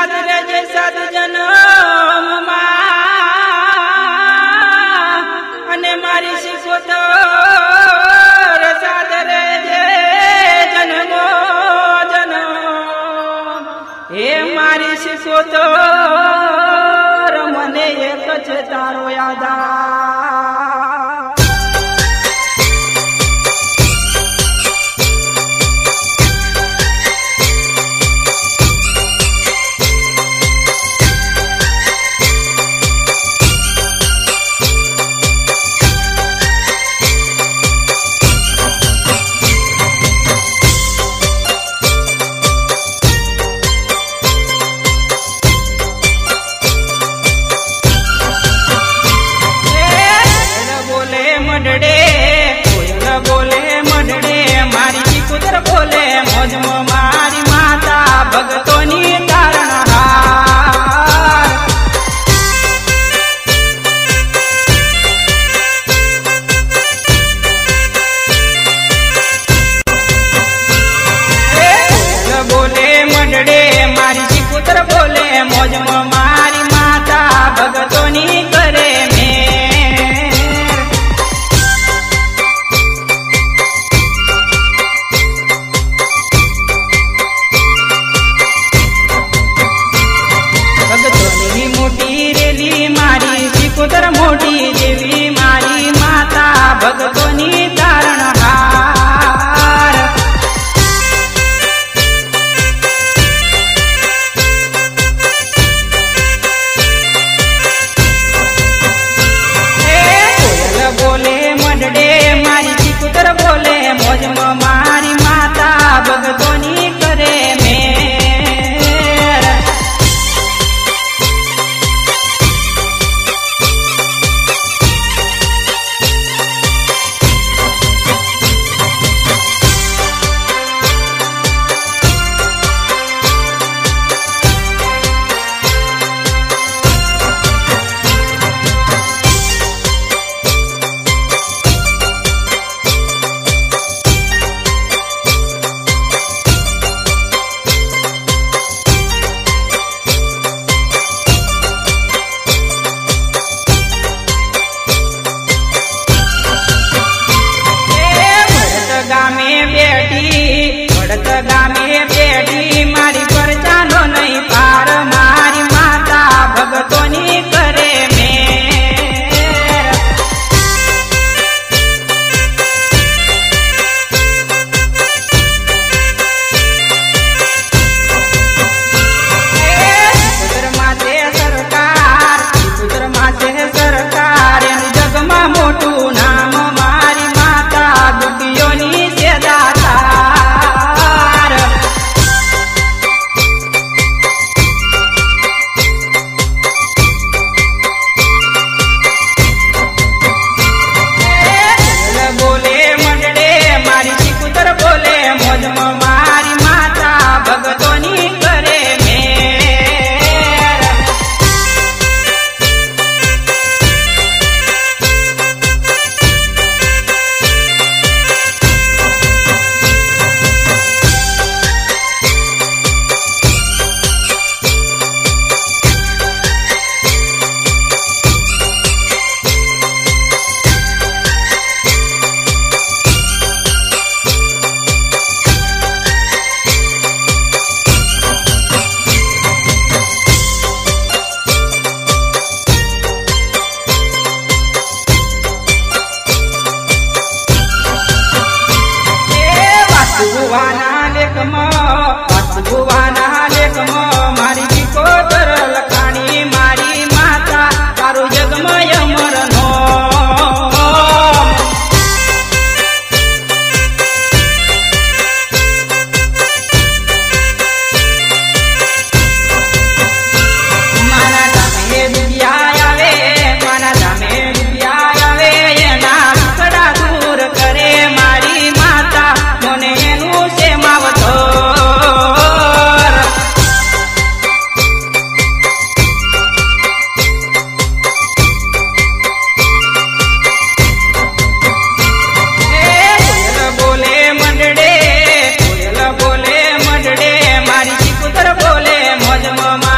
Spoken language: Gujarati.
યાદ રહેજે સદજનો અને મારી શીખો તો સાદ રહેજે જન્મો જનો. હે મારી શીખો તો મને એક છે તારો યાદ बोले मौज मामा। I'm not Kalima માર્ગમાં પાછું મનમાં